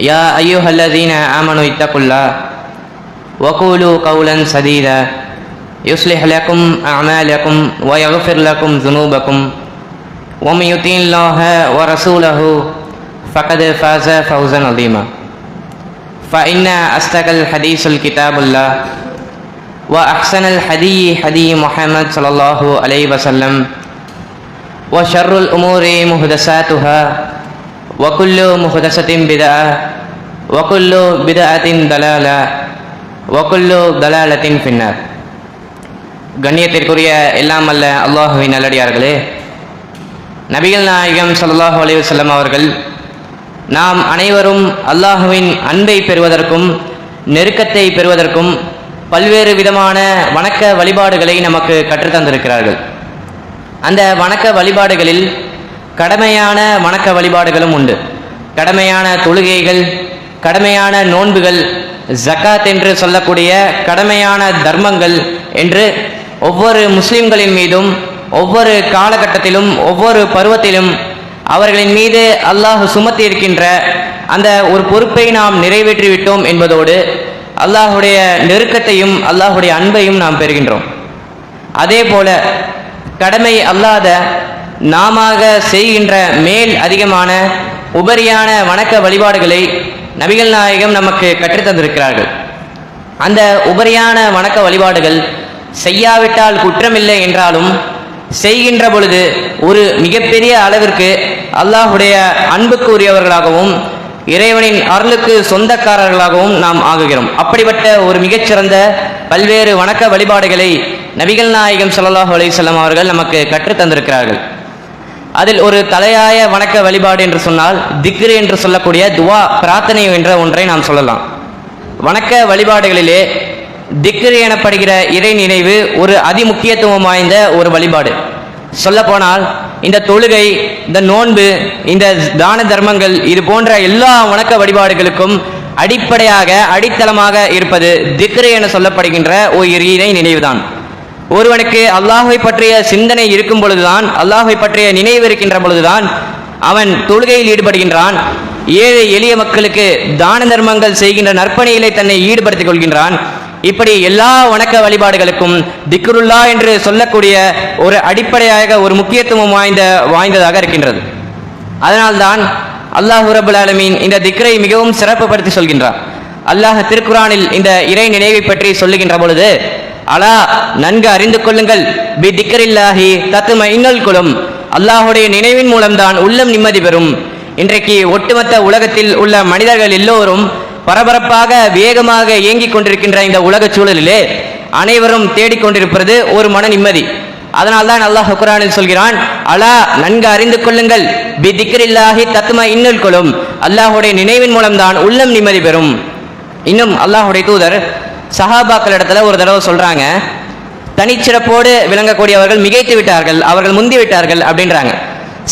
يا أيها الذين آمنوا اتقوا الله وقولوا قولا سديدا. يصلح لكم أعمالكم ويغفر لكم ذنوبكم. ومن يطع الله ورسوله فقد فاز فوزا عظيما. فإن أصدق الحديث الكتاب الله وأحسن الحدي حدي محمد صلى الله عليه وسلم وشر الأمور محدثاتها وكل محدثة بدعة وكل بدعة ضلالة وكل ضلالة في النار கண்ணியத்திற்குரிய எல்லாம் அல்ல அல்லாஹுவின் நல்லடியார்களே நபிகள் நாயகம் ஸல்லல்லாஹு அலைஹி வஸல்லம் அவர்கள் நாம் அனைவரும் அல்லாஹுவின் அன்பை பெறுவதற்கும் நெருக்கத்தை பெறுவதற்கும் பல்வேறு விதமான வணக்க வழிபாடுகளை நமக்கு கற்றுத்தந்திருக்கிறார்கள் அந்த வணக்க வழிபாடுகளில் கடமையான வணக்க வழிபாடுகளும் உண்டு. கடமையான தொழுகைகள் கடமையான நோன்புகள் ஜக்காத் என்று சொல்லக்கூடிய கடமையான தர்மங்கள் என்று ஒவ்வொரு முஸ்லிம்களின் மீதும் ஒவ்வொரு காலகட்டத்திலும் ஒவ்வொரு பருவத்திலும் அவர்களின் மீது அல்லாஹ் சுமத்தி இருக்கின்ற அந்த ஒரு பொறுப்பை நாம் நிறைவேற்றிவிட்டோம் என்பதோடு அல்லாஹுடைய நெருக்கத்தையும் அல்லாஹுடைய அன்பையும் நாம் பெறுகின்றோம். அதே போல கடமை அல்லாத நாம செய்கின்ற மேல் அதிகமான உபரியான வணக்க வழிபாடுகளை நபிகள் நாயகம் நமக்கு கற்றுத்தந்திருக்கிறார்கள் அந்த உபரியான வணக்க வழிபாடுகள் செய்யாவிட்டால் குற்றமில்லை என்றாலும் செய்கின்ற பொழுது ஒரு மிகப்பெரிய அளவிற்கு அல்லாஹுடைய அன்புக்கு உரியவர்களாகவும் இறைவனின் அருளுக்கு சொந்தக்காரர்களாகவும் நாம் ஆகுகிறோம். அப்படிப்பட்ட ஒரு மிகச்சிறந்த பல்வேறு வணக்க வழிபாடுகளை நபிகள் நாயகம் ஸல்லல்லாஹு அலைஹி அவர்கள் நமக்கு கற்றுத் தந்திருக்கிறார்கள். அதில் ஒரு தலையாய வணக்க வழிபாடு என்று சொன்னால் திக்ரு என்று சொல்லக்கூடிய துவா பிரார்த்தனை என்ற ஒன்றை நாம் சொல்லலாம். வணக்க வழிபாடுகளிலே திக்ரு எனப்படுகிற இறை நினைவு ஒரு அதிமுக்கியத்துவம் வாய்ந்த ஒரு வழிபாடு. சொல்லப்போனால் இந்த தொழுகை இந்த நோன்பு இந்த தான தர்மங்கள் இது போன்ற எல்லா வணக்க வழிபாடுகளுக்கும் அடிப்படையாக அடித்தளமாக இருப்பது திக்ரு என சொல்லப்படுகின்ற ஒரு இறை நினைவுதான். ஒருவனுக்கு அல்லாஹை பற்றிய சிந்தனை இருக்கும் பொழுதுதான் அல்லாஹை பற்றிய நினைவு இருக்கின்ற பொழுதுதான் அவன் தொழுகையில் ஈடுபடுகின்றான். ஏழை எளிய மக்களுக்கு தான தர்மங்கள் செய்கின்ற நற்பணியிலே தன்னை ஈடுபடுத்திக் கொள்கின்றான். இப்படி எல்லா வணக்க வழிபாடுகளுக்கும் திக்ருல்லா என்று சொல்லக்கூடிய ஒரு அடிப்படையாக ஒரு முக்கியத்துவம் வாய்ந்த வாய்ந்ததாக இருக்கின்றது. அதனால்தான் அல்லாஹ் ரபுல் ஆலமீன் இந்த திக்ரை மிகவும் சிறப்புப்படுத்தி சொல்கின்றார். அல்லாஹ் திருக்குரானில் இந்த இறை நினைவை பற்றி சொல்லுகின்ற பொழுது அலா நன்கு அறிந்து கொள்ளுங்கள். பி திக்கரில்லாஹி தத்தும இன்னல் குலம். அல்லாஹுடைய நினைவின் மூலம்தான் உள்ளம் நிம்மதி பெறும். இன்றைக்கு ஒட்டுமொத்த உலகத்தில் உள்ள மனிதர்கள் எல்லோரும் பரபரப்பாக வேகமாக இயங்கிக் கொண்டிருக்கின்ற இந்த உலக சூழலிலே அனைவரும் தேடிக்கொண்டிருப்பது ஒரு மன நிம்மதி. அதனால்தான் அல்லாஹ் குரானில் சொல்கிறான் அலா நன்கு அறிந்து கொள்ளுங்கள். பி திக்கரில்லாஹி தத்தும இன்னல் குலம். அல்லாஹுடைய நினைவின் மூலம்தான் உள்ளம் நிம்மதி பெறும். இன்னும் அல்லாஹுடைய தூதர் சஹாபாக்கள் இடத்துல ஒரு தடவை சொல்றாங்க தனிச்சிறப்போடு விளங்கக்கூடியவர்கள் மிகைத்து விட்டார்கள் அவர்கள் முந்தி விட்டார்கள் அப்படின்றாங்க.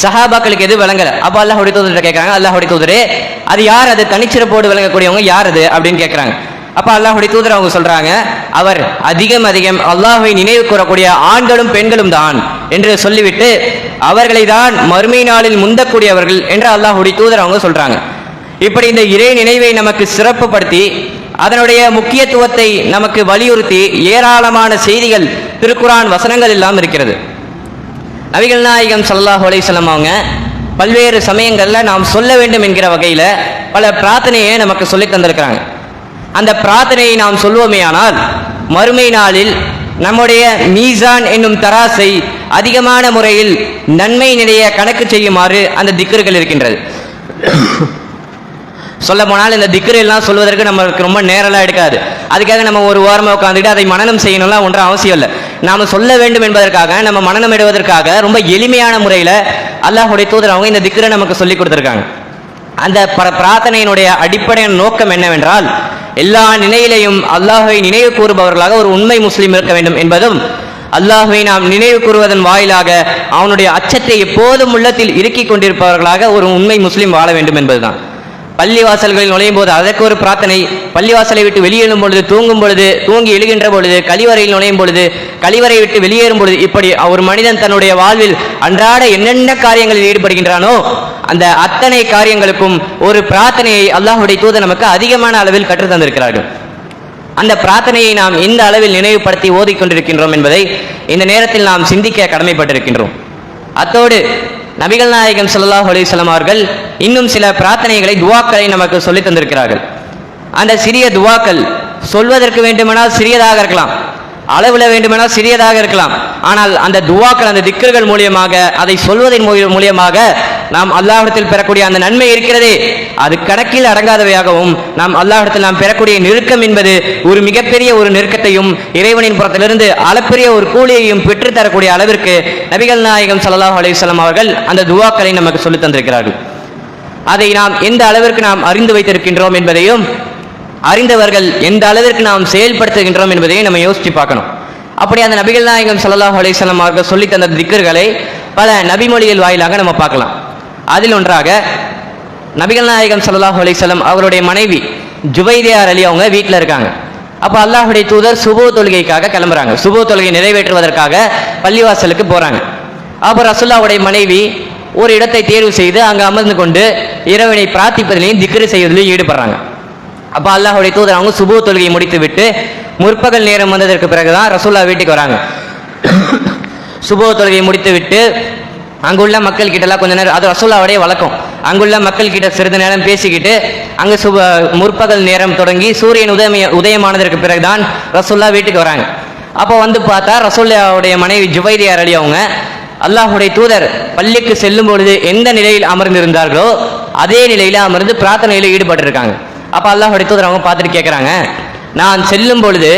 சஹாபாக்களுக்கு எது விளங்கல? அப்ப அல்லாஹுடைய தூதர் கேட்கறாங்க அல்லாஹுடைய தூதரே அது யார் அது? தனிச்சிறப்போடு விளங்கக்கூடியவங்க யார் அது? அப்படின்னு கேட்கறாங்க அப்ப அல்லாஹுடைய தூதர் அவங்க சொல்றாங்க அவர் அதிகம் அதிகம் அல்லாஹை நினைவு கூறக்கூடிய ஆண்களும் பெண்களும் தான் என்று சொல்லிவிட்டு அவர்களை தான் மறுமை நாளில் முந்தக்கூடியவர்கள் என்று அல்லாஹுடைய தூதர் அவங்க சொல்றாங்க. இப்படி இந்த இறை நினைவை நமக்கு சிறப்புப்படுத்தி அதனுடைய முக்கியத்துவத்தை நமக்கு வலியுறுத்தி ஏராளமான செய்திகள் திருக்குரான் வசனங்கள் எல்லாம் இருக்கிறது. அவிகள் நாயகம் சல்லாஹ் அலைஹி அவங்க பல்வேறு சமயங்களில் நாம் சொல்ல வேண்டும் என்கிற வகையில் பல பிரார்த்தனையை நமக்கு சொல்லி தந்திருக்கிறாங்க. அந்த பிரார்த்தனையை நாம் சொல்வோமேயானால் மறுமை நாளில் நம்முடைய மீசான் என்னும் தராசை அதிகமான முறையில் நன்மை நிலைய கணக்கு செய்யுமாறு அந்த திக்கர்கள் இருக்கின்றது. சொல்ல போனால் இந்த திக்ரு எல்லாம் சொல்வதற்கு நமக்கு ரொம்ப நேரலாக எடுக்காது. அதுக்காக நம்ம ஒரு வாரமாக உட்காந்துட்டு அதை மனநம் செய்யணும்லாம் ஒன்றும் அவசியம் இல்லை. நாம சொல்ல வேண்டும் என்பதற்காக நம்ம மனநம் இடுவதற்காக ரொம்ப எளிமையான முறையில் அல்லாஹுடைய தூதர் அவங்க இந்த திக்ரை நமக்கு சொல்லி கொடுத்துருக்காங்க. அந்த பிரார்த்தனையினுடைய அடிப்படை நோக்கம் என்னவென்றால் எல்லா நிலையிலையும் அல்லாஹுவை நினைவு கூறுபவர்களாக ஒரு உண்மை முஸ்லீம் இருக்க வேண்டும் என்பதும் அல்லாஹுவை நாம் நினைவு கூறுவதன் வாயிலாக அவனுடைய அச்சத்தை எப்போதும் உள்ளத்தில் இறுக்கிக் கொண்டிருப்பவர்களாக ஒரு உண்மை முஸ்லீம் வாழ வேண்டும் என்பதுதான். பள்ளிவாசல்களில் நுழையும் போது அதற்கு ஒரு பிரார்த்தனை. பள்ளிவாசலை விட்டு வெளியேறும் பொழுது தூங்கும் பொழுது தூங்கி எழுகின்ற பொழுது கழிவறையில் நுழையும் பொழுது கழிவறை விட்டு வெளியேறும் பொழுது இப்படி ஒரு மனிதன் தன்னுடைய வாழ்வில் அன்றாட என்னென்ன காரியங்களில் ஈடுபடுகின்றானோ அந்த அத்தனை காரியங்களுக்கும் ஒரு பிரார்த்தனையை அல்லாஹுடைய தூது நமக்கு அதிகமான அளவில் கற்றுத் தந்திருக்கிறார்கள். அந்த பிரார்த்தனையை நாம் எந்த அளவில் நினைவுபடுத்தி ஓதிக்கொண்டிருக்கின்றோம் என்பதை இந்த நேரத்தில் நாம் சிந்திக்க கடமைப்பட்டிருக்கின்றோம். அத்தோடு நபிகள் நாயகம் சல்லாஹ் அலைஹி அவர்கள் இன்னும் சில பிரார்த்தனைகளை துவாக்களை நமக்கு சொல்லித் தந்திருக்கிறார்கள். அந்த சிறிய துவாக்கள் சொல்வதற்கு வேண்டுமானால் சிறியதாக இருக்கலாம். அளவில் வேண்டுமென சிறியதாக இருக்கலாம். ஆனால் அந்த துவாக்கள் அந்த திக்கர்கள் மூலியமாக அதை சொல்வதன் மூலியமாக நாம் அல்லாஹிடத்தில் பெறக்கூடிய அந்த நன்மை இருக்கிறதே. அது கணக்கில் அடங்காதவையாகவும் நாம் அல்லாஹிடத்தில் நாம் பெறக்கூடிய நெருக்கம் என்பது ஒரு மிகப்பெரிய ஒரு நெருக்கத்தையும் இறைவனின் புறத்திலிருந்து அளப்பெரிய ஒரு கூலியையும் பெற்றுத் தரக்கூடிய அளவிற்கு நபிகள் நாயகம் சல்லாஹ் அலைஹி அவர்கள் அந்த துவாக்களை நமக்கு சொல்லித் தந்திருக்கிறார்கள். அதை நாம் எந்த அளவிற்கு நாம் அறிந்து வைத்திருக்கின்றோம் என்பதையும் அறிந்தவர்கள் எந்த அளவிற்கு நாம் செயல்படுத்துகின்றோம் என்பதையும் நம்ம யோசித்து பார்க்கணும். அப்படி அந்த நபிகள் நாயகம் சல்லாஹ் அலைஹி அவர்கள் சொல்லி தந்த திக்கர்களை பல நபிமொழிகள் வாயிலாக நம்ம பார்க்கலாம். அதில் ஒன்றாக நபிகள் நாயகம் சல்லாஹ் அலைஹி அவருடைய மனைவி ஜுபைதியார் அலி அவங்க வீட்டில் இருக்காங்க. அப்போ அல்லாஹ்வுடைய தூதர் சுபோ தொழுகைக்காக கிளம்புறாங்க. சுபோ தொழுகை நிறைவேற்றுவதற்காக பள்ளிவாசலுக்கு போகிறாங்க அப்போ ரசுல்லாவுடைய மனைவி ஒரு இடத்தை தேர்வு செய்து அங்கே அமர்ந்து கொண்டு இறைவனை பிரார்த்திப்பதிலையும் திக்ரு செய்வதிலையும் ஈடுபடுறாங்க. அப்போ அல்லாஹுடைய தூதர் அவங்க சுபு தொழுகையை முடித்து விட்டு முற்பகல் நேரம் வந்ததற்கு பிறகுதான் ரசூல்லா வீட்டுக்கு வராங்க. சுபு தொழுகையை முடித்து விட்டு அங்குள்ள மக்கள் கிட்டலாம் கொஞ்ச நேரம் அது ரசூல்லாவுடைய வழக்கம். அங்குள்ள மக்கள் கிட்ட சிறிது நேரம் பேசிக்கிட்டு அங்கே சுப முற்பகல் நேரம் தொடங்கி சூரியன் உதய உதயமானதற்கு பிறகுதான் ரசூல்லா வீட்டுக்கு வராங்க. அப்போ வந்து பார்த்தா ரசூல்லாவுடைய மனைவி ஜுவைதியார் அலி அவங்க அல்லாஹுடைய தூதர் பள்ளிக்கு செல்லும் பொழுது எந்த நிலையில் அமர்ந்திருந்தார்களோ அதே நிலையில அமர்ந்து பிரார்த்தனையில் ஈடுபட்டிருக்காங்க. அப்போ அல்லாஹுடைய தூதர் அவங்க பார்த்துட்டு கேட்குறாங்க நான் செல்லும் பொழுது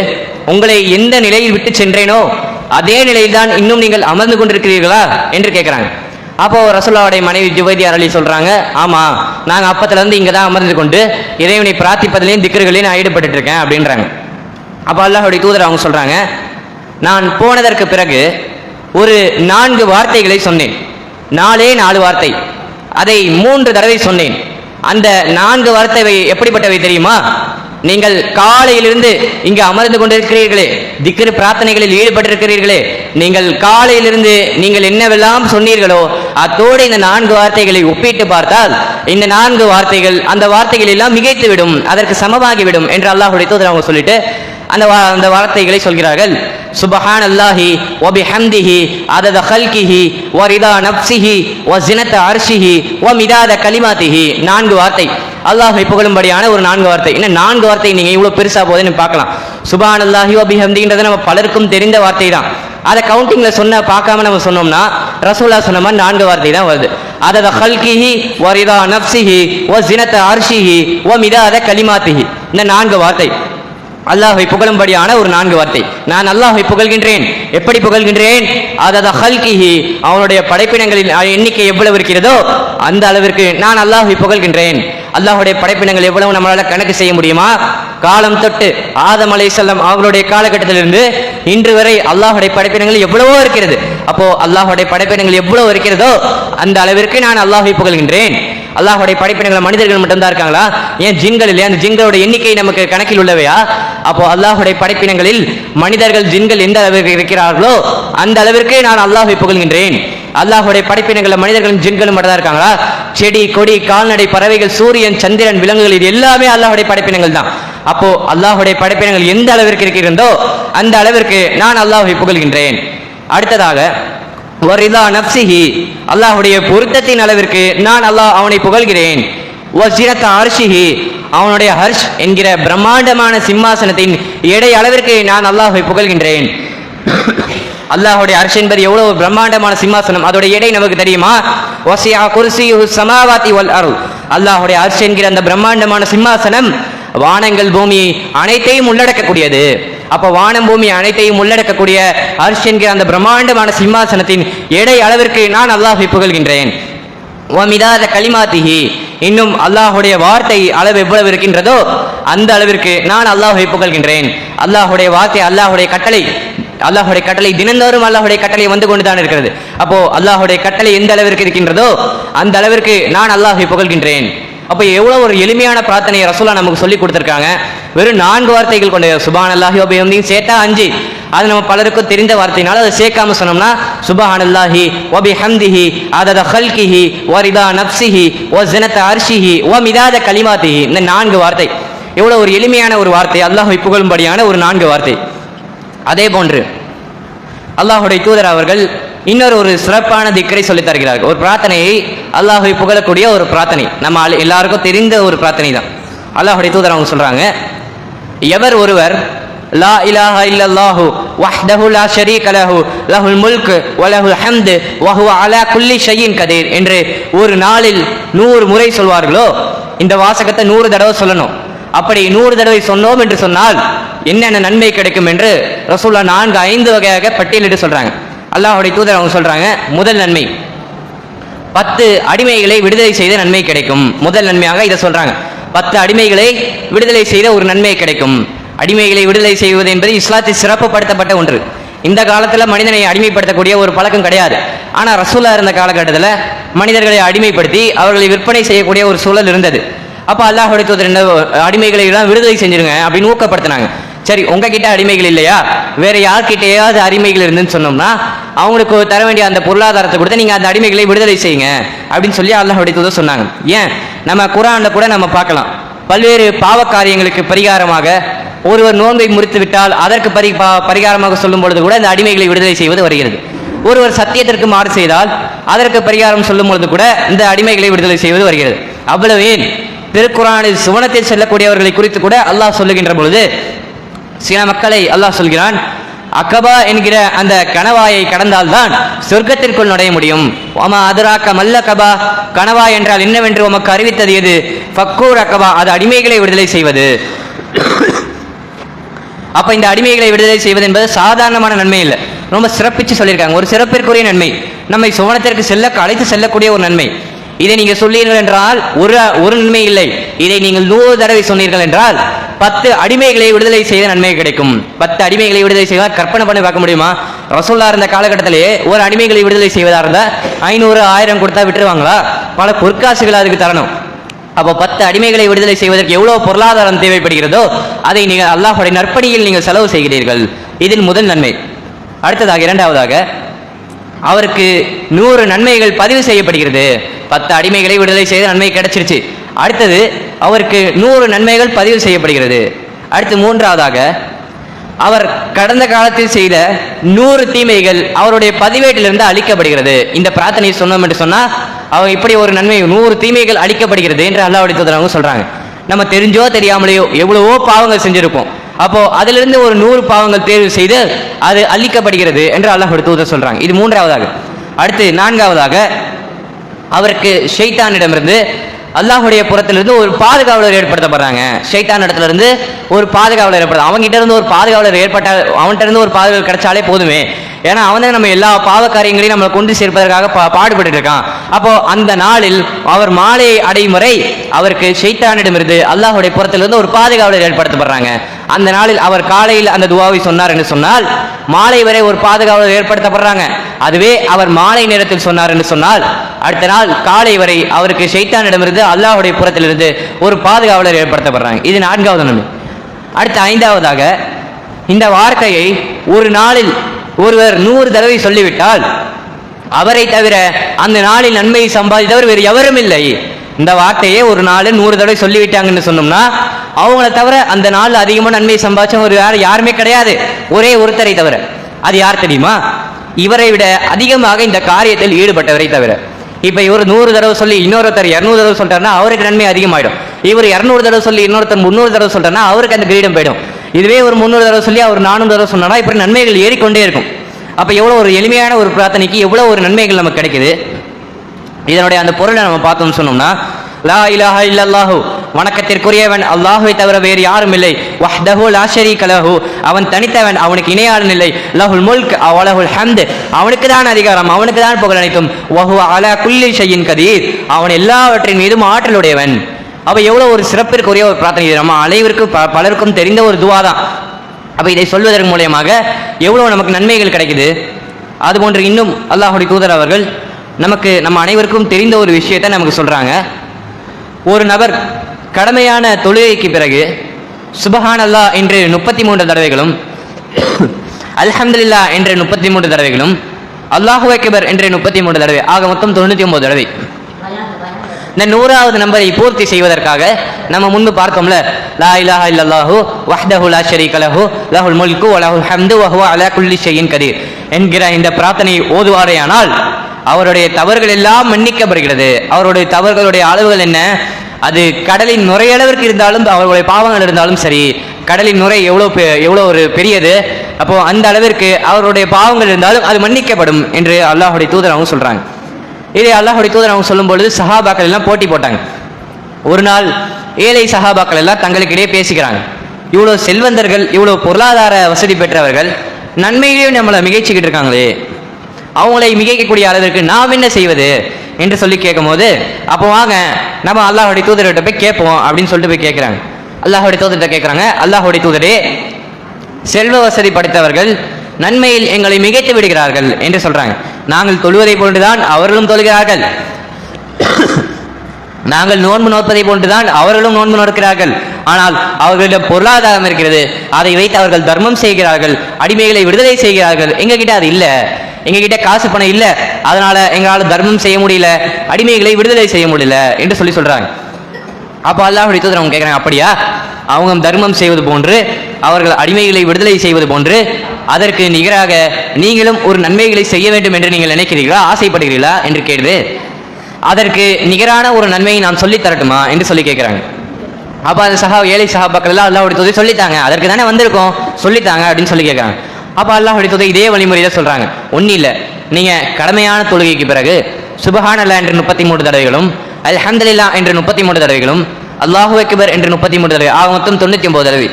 உங்களை எந்த நிலையில் விட்டு சென்றேனோ அதே நிலையில் தான் இன்னும் நீங்கள் அமர்ந்து கொண்டிருக்கிறீர்களா என்று கேட்குறாங்க அப்போ ரசூல்லாவுடைய மனைவி ஜுபைதியார் அலி சொல்றாங்க ஆமா நாங்கள் அப்பத்துலேருந்து இங்கே தான் அமர்ந்து கொண்டு இறைவனை பிரார்த்திப்பதிலையும் திக்கர்களையும் நான் ஈடுபட்டு இருக்கேன் அப்படின்றாங்க. அப்போ அல்லாஹுடைய தூதர் அவங்க சொல்றாங்க நான் போனதற்கு பிறகு ஒரு நான்கு வார்த்தைகளை சொன்னேன். நாலே நாலு வார்த்தை. அதை மூன்று தடவை சொன்னேன். அந்த நான்கு வார்த்தை எப்படிப்பட்டவை தெரியுமா? நீங்கள் காலையிலிருந்து இங்கு அமர்ந்து கொண்டிருக்கிறீர்களே திக்ரு பிரார்த்தனைகளில் ஈடுபட்டிருக்கிறீர்களே நீங்கள் காலையிலிருந்து நீங்கள் என்னவெல்லாம் சொன்னீர்களோ அத்தோடு இந்த நான்கு வார்த்தைகளை ஒப்பிட்டு பார்த்தால் இந்த நான்கு வார்த்தைகள் அந்த வார்த்தைகள் எல்லாம் மிகைத்து விடும் அதற்கு சமமாகிவிடும் என்று அல்லாஹுடைய தூதர் அவங்க சொல்லிட்டு அந்த அந்த வார்த்தைகளை சொல்கிறார்கள். சுபஹான் அல்லாஹி ஒபி ஹம்திஹி அதத ஹல்கிஹி ஒரிதா நப்சிஹி ஒ ஜினத்த அர்ஷிஹி ஒ மிதாத கலிமாத்திஹி. நான்கு வார்த்தை. அல்லாஹை புகழும்படியான ஒரு நான்கு வார்த்தை. என்ன நான்கு வார்த்தை? நீங்கள் இவ்வளோ பெருசாக போகுதுன்னு பார்க்கலாம். சுபஹான் அல்லாஹி ஒபி ஹம்தின்றது நம்ம பலருக்கும் தெரிந்த வார்த்தை தான். அதை கவுண்டிங்கில் சொன்ன பார்க்காம நம்ம சொன்னோம்னா ரசூல்லா சொன்ன மாதிரி நான்கு வார்த்தை தான் வருது. அதத ஹல்கிஹி ஒரிதா நப்சிஹி ஒ ஜினத்த அர்ஷிஹி ஒ மிதாத கலிமாத்திஹி. இந்த நான்கு வார்த்தை. அல்லாஹை புகழும்படியான ஒரு நான்கு வார்த்தை. நான் அல்லாஹை புகழ்கின்றேன். எப்படி புகழ்கின்றேன்? அதாவது ஹல்கிஹி அவனுடைய படைப்பினங்களின் எண்ணிக்கை எவ்வளவு இருக்கிறதோ அந்த அளவிற்கு நான் அல்லாஹை புகழ்கின்றேன். அல்லாஹுடைய படைப்பினங்கள் எவ்வளவு நம்மளால கணக்கு செய்ய முடியுமா? காலம் தொட்டு ஆதம் செல்லம் அவங்களுடைய காலகட்டத்திலிருந்து இன்று வரை அல்லாஹ்வுடைய படைப்பினங்கள் எவ்வளவோ இருக்கிறது. அப்போ அல்லாஹுடைய படைப்பினங்கள் எவ்வளவு இருக்கிறதோ அந்த அளவிற்கு நான் அல்லாஹை புகழ்கின்றேன். அல்லாஹுடைய படைப்பினங்கள் மனிதர்கள் மட்டும்தான் இருக்காங்களா? ஏன் ஜின்கள் இல்லையா? அந்த ஜின்களோட எண்ணிக்கை நமக்கு கணக்கில் உள்ளவையா? அப்போ அல்லாஹ்வுடைய படைப்பினங்களில் மனிதர்கள் ஜின்கள் எந்த அளவிற்கு இருக்கிறார்களோ அந்த அளவிற்கு நான் அல்லாஹை புகழ்கின்றேன். அல்லாஹ்வுடைய படைப்பினங்களில் மனிதர்களும் ஜின்களும் மட்டும் தான் இருக்காங்களா? செடி கொடி கால்நடை பறவைகள் சூரியன் சந்திரன் விலங்குகள் இது எல்லாமே அல்லாஹ்வுடைய படைப்பினங்கள் தான். அப்போ அல்லாஹ்வுடைய படைப்பினங்கள் எந்த அளவிற்கு இருக்கிறதோ அந்த அளவிற்கு நான் அல்லாஹை புகழ்கின்றேன். அடுத்ததாக வரிதா நப்சிஹி. அல்லாஹுடைய பொருத்தத்தின் அளவிற்கு நான் அல்லாஹ் அவனை புகழ்கிறேன். வசிரத்த அர்ஷிஹி. அவனுடைய ஹர்ஷ் என்கிற பிரம்மாண்டமான சிம்மாசனத்தின் எடை அளவிற்கு நான் அல்லாஹை புகழ்கின்றேன். அல்லாஹுடைய அர்ஷ் என்பது எவ்வளவு பிரம்மாண்டமான சிம்மாசனம். அதோட எடை நமக்கு தெரியுமா? வசியா குர்சியுஹு சமாவாதி வல் அருள் அல்லாஹுடைய ஹர்ஷ் என்கிற அந்த பிரம்மாண்டமான சிம்மாசனம் வானங்கள் பூமி அனைத்தையும் உள்ளடக்கக்கூடியது. அப்ப வானம் பூமி அனைத்தையும் உள்ளடக்கக்கூடிய அர்ஷ் என்கிற அந்த பிரம்மாண்டமான சிம்மாசனத்தின் எடை அளவிற்கு நான் அல்லாஹ்வை புகழ்கின்றேன். வமிதாத களிமாத்திகி இன்னும் அல்லாஹுடைய வார்த்தை அளவு எவ்வளவு இருக்கின்றதோ அந்த அளவிற்கு நான் அல்லாஹை புகழ்கின்றேன். அல்லாஹுடைய வார்த்தை அல்லாஹுடைய கட்டளை அல்லாஹுடைய கட்டளை தினந்தோறும் அல்லாஹுடைய கட்டளை வந்து கொண்டுதான் இருக்கிறது. அப்போ அல்லாஹுடைய கட்டளை எந்த அளவிற்கு இருக்கின்றதோ அந்த அளவிற்கு நான் அல்லாஹை புகழ்கின்றேன். அப்போ எவ்வளோ ஒரு எளிமையான பிரார்த்தனையை ரசூலா நமக்கு சொல்லி கொடுத்துருக்காங்க? வெறும் நான்கு வார்த்தைகள் கொண்ட சுபான் அல்லாஹி ஒபிஹம்தியும் சேர்த்தா அஞ்சு. அது நம்ம பலருக்கும் தெரிந்த வார்த்தையினால அதை சேர்க்காம சொன்னோம்னா சுபஹான் அல்லாஹி ஒபி ஹம்திஹி அதத ஹல்கிஹி வரிதா நப்சிஹி ஓ ஜனத்த அர்ஷிஹி ஓ மிதாத கலிமாத்திஹி. இந்த நான்கு வார்த்தை. எவ்வளோ ஒரு எளிமையான ஒரு வார்த்தை. அல்லாஹை புகழும்படியான ஒரு நான்கு வார்த்தை. அதே போன்று அல்லாஹுடைய தூதர் அவர்கள் இன்னொரு ஒரு சிறப்பான திக்கரை சொல்லித் தருகிறார்கள் ஒரு பிரார்த்தனையை அல்லாஹை புகழக்கூடிய ஒரு பிரார்த்தனை. நம்ம எல்லாருக்கும் தெரிந்த ஒரு பிரார்த்தனை தான். அல்லாஹுடைய தூதர் அவங்க சொல்றாங்க எவர் ஒருவர் லா இலாஹ இல்லல்லாஹு வஹ்தஹு லா ஷரீக லஹு லஹுல் முல்க் வ லஹுல் ஹம்து வ ஹுவ அலா குல்லி ஷையின் கதீர் என்று ஒரு நாளில் நூறு முறை சொல்வார்களோ? இந்த வாசகத்தை நூறு தடவை சொல்லணும். அப்படி நூறு தடவை சொன்னோம் என்று சொன்னால் என்னென்ன நன்மை கிடைக்கும் என்று ரசூல்லா நான்கு ஐந்து வகையாக பட்டியலிட்டு சொல்றாங்க. அல்லாஹுடைய தூதர் அவங்க சொல்றாங்க முதல் நன்மை. பத்து அடிமைகளை விடுதலை செய்த நன்மை கிடைக்கும். முதல் நன்மையாக இதை சொல்றாங்க. பத்து அடிமைகளை விடுதலை செய்த ஒரு நன்மை கிடைக்கும். அடிமைகளை விடுதலை செய்வது என்பது இஸ்லாத்தில் சிறப்புப்படுத்தப்பட்ட ஒன்று. இந்த காலத்தில் மனிதனை அடிமைப்படுத்தக்கூடிய ஒரு பழக்கம் கிடையாது. ஆனால் ரசூலா இருந்த காலகட்டத்தில் மனிதர்களை அடிமைப்படுத்தி அவர்களை விற்பனை செய்யக்கூடிய ஒரு சூழல் இருந்தது. அப்போ அல்லாஹ்வுடைய தூதர் என்ன அடிமைகளை எல்லாம் விடுதலை செஞ்சிருங்க அப்படின்னு ஊக்கப்படுத்தினாங்க. சரி உங்ககிட்ட அடிமைகள் இல்லையா? வேற யார்கிட்டயாவது அடிமைகள் இருந்துன்னு சொன்னோம்னா அவங்களுக்கு தர வேண்டிய அந்த பொருளாதாரத்தை கொடுத்து நீங்க அந்த அடிமைகளை விடுதலை செய்யுங்க அப்படின்னு சொல்லி அல்லாஹ் தூதர் சொன்னாங்க. ஏன்? நம்ம குரான்ல கூட நம்ம பார்க்கலாம். பல்வேறு பாவ காரியங்களுக்கு பரிகாரமாக ஒருவர் நோன்பை முறித்து விட்டால் அதற்கு பரி பரிகாரமாக சொல்லும் பொழுது கூட இந்த அடிமைகளை விடுதலை செய்வது வருகிறது. ஒருவர் சத்தியத்திற்கு மாறு செய்தால் அதற்கு பரிகாரம் சொல்லும் பொழுது கூட இந்த அடிமைகளை விடுதலை செய்வது வருகிறது. அவ்வளவு ஏன்? திருக்குறானில் சுவனத்தில் செல்லக்கூடியவர்களை குறித்து கூட அல்லாஹ் சொல்லுகின்ற பொழுது சில மக்களை அல்லாஹ் சொல்கிறான் அக்கபா என்கிற அந்த கணவாயை கடந்தால்தான் சொர்க்கத்திற்குள் நுழைய முடியும். ஒமா அதுராக்க மல்ல கபா? கணவா என்றால் என்னவென்று உமக்கு அறிவித்தது எது? ஃபக்கூர் அக்கபா அது அடிமைகளை விடுதலை செய்வது. அப்ப இந்த அடிமைகளை விடுதலை செய்வது என்பது சாதாரணமான நன்மை இல்லை. ரொம்ப சிறப்பிச்சு சொல்லியிருக்காங்க. ஒரு சிறப்பிற்குரிய நன்மை. நம்மை சுவனத்திற்கு செல்ல அழைத்து செல்லக்கூடிய ஒரு நன்மை. இதை நீங்கள் சொல்லீர்கள் என்றால் ஒரு ஒரு நன்மை இல்லை. இதை நீங்கள் நூறு தடவை சொன்னீர்கள் என்றால் பத்து அடிமைகளை விடுதலை செய்த நன்மை கிடைக்கும். பத்து அடிமைகளை விடுதலை செய்வதால் கற்பனை பண்ணி பார்க்க முடியுமா? ரசோல்லா இருந்த காலகட்டத்திலேயே ஒரு அடிமைகளை விடுதலை செய்வதா இருந்தால் ஐநூறு ஆயிரம் கொடுத்தா விட்டுருவாங்களா? பல பொற்காசுகள் அதுக்கு தரணும். அப்போ பத்து அடிமைகளை விடுதலை செய்வதற்கு எவ்வளவு பொருளாதாரம் தேவைப்படுகிறதோ அதை நீங்கள் அல்லாஹுடைய நற்பணியில் நீங்கள் செலவு செய்கிறீர்கள். இதில் முதல் நன்மை. அடுத்ததாக இரண்டாவதாக அவருக்கு நூறு நன்மைகள் பதிவு செய்யப்படுகிறது. பத்து அடிமைகளை விடுதலை செய்த நன்மை கிடைச்சிருச்சு. அடுத்தது அவருக்கு நூறு நன்மைகள் பதிவு செய்யப்படுகிறது. அடுத்து மூன்றாவதாக அவர் கடந்த காலத்தில் செய்த நூறு தீமைகள் அவருடைய பதிவேட்டிலிருந்து அழிக்கப்படுகிறது. இந்த பிரார்த்தனையை சொன்னோம் என்று சொன்னால் அவர் இப்படி ஒரு நன்மை நூறு தீமைகள் அழிக்கப்படுகிறது என்று அல்லாவுடைய தூதரவங்க சொல்கிறாங்க சொல்றாங்க. நம்ம தெரிஞ்சோ தெரியாமலேயோ எவ்வளவோ பாவங்கள் செஞ்சுருப்போம். அப்போ அதிலிருந்து ஒரு நூறு பாவங்கள் தேர்வு செய்து அது அழிக்கப்படுகிறது என்று அல்லாஹுடைய தூதர் சொல்கிறாங்க இது மூன்றாவதாக. அடுத்து நான்காவதாக அவருக்கு ஷெய்தானிடமிருந்து அல்லாஹுடைய புறத்திலிருந்து ஒரு பாதுகாவலர் ஏற்படுத்தப்படுறாங்க. ஷைத்தான் இடத்துல இருந்து ஒரு பாதுகாவலர் ஏற்படுத்த அவங்ககிட்ட இருந்து ஒரு பாதுகாவலர் ஏற்பட்டால் அவன்கிட்ட இருந்து ஒரு பாதுகாவலர் கிடைச்சாலே போதுமே. ஏன்னா அவன் தான் நம்ம எல்லா பாவ காரியங்களையும் நம்மளை கொண்டு சேர்ப்பதற்காக பா பாடுபட்டு இருக்கான். அப்போ அந்த நாளில் அவர் மாலை அடையும் வரை அவருக்கு ஷைத்தானிடமிருந்து அல்லாஹுடைய புறத்திலிருந்து ஒரு பாதுகாவலர் ஏற்படுத்தப்படுறாங்க. அந்த நாளில் அவர் காலையில் அந்த துவாவை சொன்னார் என்று சொன்னால் மாலை வரை ஒரு பாதுகாவலர் ஏற்படுத்தப்படுறாங்க. அதுவே அவர் மாலை நேரத்தில் சொன்னார் என்று சொன்னால் அடுத்த நாள் காலை வரை அவருக்கு ஷைத்தானிடமிருந்து அல்லாஹுடைய புறத்திலிருந்து ஒரு பாதுகாவலர் ஏற்படுத்தப்படுறாங்க. இது நான்காவது நன்மை. அடுத்த ஐந்தாவதாக இந்த வார்த்தையை ஒரு நாளில் ஒருவர் நூறு தடவை சொல்லிவிட்டால் அவரை தவிர அந்த நாளில் நன்மையை சம்பாதித்தவர் வேறு எவரும் இல்லை. இந்த வார்த்தையே ஒரு நாள் நூறு தடவை சொல்லிவிட்டாங்கன்னு சொன்னோம்னா அவங்கள தவிர அந்த நாள் அதிகமாக நன்மை சம்பாதிச்சோம் ஒரு யார் யாருமே கிடையாது. ஒரே ஒருத்தரை தவிர. அது யார் தெரியுமா? இவரை விட அதிகமாக இந்த காரியத்தில் ஈடுபட்டவரை தவிர. இப்போ இவர் நூறு தடவை சொல்லி இன்னொருத்தர் இரநூறு தடவை சொல்லிட்டாருன்னா அவருக்கு நன்மை அதிகமாயிடும். இவர் இரநூறு தடவை சொல்லி இன்னொருத்தர் முந்நூறு தடவை சொல்றாருன்னா அவருக்கு அந்த கிரீடம் போயிடும். இதுவே ஒரு முந்நூறு தடவை சொல்லி அவர் நானூறு தடவை சொன்னாரா இப்படி நன்மைகள் ஏறிக்கொண்டே இருக்கும். அப்போ எவ்வளோ ஒரு எளிமையான ஒரு பிரார்த்தனைக்கு எவ்வளோ ஒரு நன்மைகள் நமக்கு கிடைக்குது? இதனுடைய அந்த பொருளை நம்ம பார்த்தோம்னு சொன்னோம்னா லா இலாஹா இல்லல்லாஹு வணக்கத்திற்குரியவன் அல்லாஹுவை தவிர வேறு யாரும் இல்லை. வஹ்தஹு லா ஷரீக லஹு அவன் தனித்தவன் அவனுக்கு இணையாளன் இல்லை. லஹுல் முல்க் அவலஹுல் ஹம்த் அவனுக்கு தான் அதிகாரம் அவனுக்கு தான் புகழ் அனைத்தும். வஹு அலா குல்லி ஷையின் கதீர் அவன் எல்லாவற்றின் மீதும் ஆற்றலுடையவன் அவ எவ்வளவு ஒரு சிறப்பிற்குரிய ஒரு பிரார்த்தனை இது. நம்ம அனைவருக்கும் ப- பலருக்கும் தெரிந்த ஒரு துவா தான். அப்ப இதை சொல்வதன் மூலியமாக எவ்வளவு நமக்கு நன்மைகள் கிடைக்குது? அதுபோன்று இன்னும் அல்லாஹுடைய தூதர் அவர்கள் நமக்கு நம்ம அனைவருக்கும் தெரிந்த ஒரு விஷயத்தை நமக்கு சொல்றாங்க. ஒரு நபர் கடமையான தொழுகைக்கு பிறகு சுபஹான் அல்லாஹ் என்று முப்பத்தி மூன்று தடவைகளும் அல்ஹம்துல்லா என்று முப்பத்தி மூன்று தடவைகளும் அல்லாஹு அக்பர் என்று முப்பத்தி மூன்று தடவை ஆக மொத்தம் தொண்ணூற்றி ஒன்பது தடவை. இந்த நூறாவது நம்பரை பூர்த்தி செய்வதற்காக நம்ம முன்பு பார்த்தோம்ல லா இலாஹா இல்லல்லாஹு வஹ்தஹு லா ஷரீக லஹு லஹுல் முல்கு வ லஹுல் ஹம்து வ ஹுவ அலா குல்லி ஷைஇன் கதீர் என்கிற இந்த பிரார்த்தனை ஓதுவாரேயானால் அவருடைய தவறுகள் எல்லாம் மன்னிக்கப்படுகிறது. அவருடைய தவறுகளுடைய அளவுகள் என்ன? அது கடலின் நுரையளவிற்கு இருந்தாலும் அவர்களுடைய பாவங்கள் இருந்தாலும் சரி கடலின் நுரை எவ்வளோ பெ- எவ்வளோ ஒரு பெரியது? அப்போ அந்த அளவிற்கு அவருடைய பாவங்கள் இருந்தாலும் அது மன்னிக்கப்படும் என்று அல்லாஹுடைய தூதர் அவங்க சொல்றாங்க. இதே அல்லாஹுடைய தூதர் அவங்க சொல்லும் பொழுது சஹாபாக்கள் எல்லாம் போட்டி போட்டாங்க. ஒரு நாள் ஏழை சஹாபாக்கள் எல்லாம் தங்களுக்கிடையே பேசிக்கிறாங்க. இவ்வளோ செல்வந்தர்கள் இவ்வளோ பொருளாதார வசதி பெற்றவர்கள் நன்மையிலேயும் நம்மளை மிகைச்சிக்கிட்டு இருக்காங்களே. அவங்களை மிகைக்கக்கூடிய அளவிற்கு நாம் என்ன செய்வது என்று சொல்லி கேட்கும்போது அப்போ வாங்க நம்ம அல்லாஹுடைய தூதர்கிட்ட போய் கேட்போம் அப்படின்னு சொல்லிட்டு போய் கேட்குறாங்க. அல்லாஹுடைய தூதர்கிட்ட கேட்குறாங்க அல்லாஹுடைய தூதரே செல்வ வசதி படைத்தவர்கள் நன்மையில் எங்களை மிகைத்து விடுகிறார்கள் என்று சொல்றாங்க. நாங்கள் தொழுவதை போன்றுதான் அவர்களும் தொழுகிறார்கள். நாங்கள் நோன்பு நோற்பதை போன்றுதான் அவர்களும் நோன்பு நோக்கிறார்கள் ஆனால் அவர்களிடம் பொருளாதாரம் இருக்கிறது. அதை வைத்து அவர்கள் தர்மம் செய்கிறார்கள். அடிமைகளை விடுதலை செய்கிறார்கள். எங்ககிட்ட அது இல்லை. எங்ககிட்ட காசு பணம் இல்ல. அதனால எங்களால் தர்மம் செய்ய முடியல. அடிமைகளை விடுதலை செய்ய முடியல என்று சொல்லி சொல்றாங்க. அப்போ அல்லாஹுடைய தூதர் அவங்க கேட்குறாங்க அப்படியா? அவங்க தர்மம் செய்வது போன்று அவர்கள் அடிமைகளை விடுதலை செய்வது போன்று அதற்கு நிகராக நீங்களும் ஒரு நன்மைகளை செய்ய வேண்டும் என்று நீங்கள் நினைக்கிறீர்களா? ஆசைப்படுகிறீர்களா? என்று கேட்டு அதற்கு நிகரான ஒரு நன்மையை நான் சொல்லித் தரட்டுமா? என்று சொல்லி கேட்குறாங்க அப்போ அந்த சஹா ஏழை சஹாபாக்கள் எல்லாம் அல்லாஹுடைய தூதர் சொல்லித்தாங்க அதற்கு தானே வந்திருக்கோம். சொல்லித்தாங்க அப்படின்னு சொல்லி கேட்குறாங்க அப்போ அல்லாஹ் தூதர் இதே வழிமுறையில சொல்றாங்க. ஒன்றும் இல்லை. நீங்க கடமையான தொழுகைக்கு பிறகு சுபஹானல்லா என்று முப்பத்தி மூணு தடவைகளும் அல்ஹம்துலில்லா என்று முப்பத்தி மூணு தடவைகளும் அல்லாஹு அக்பர் என்று முப்பத்தி மூணு தடவை ஆக மொத்தம் தொண்ணூற்றி ஒன்பது தடவை.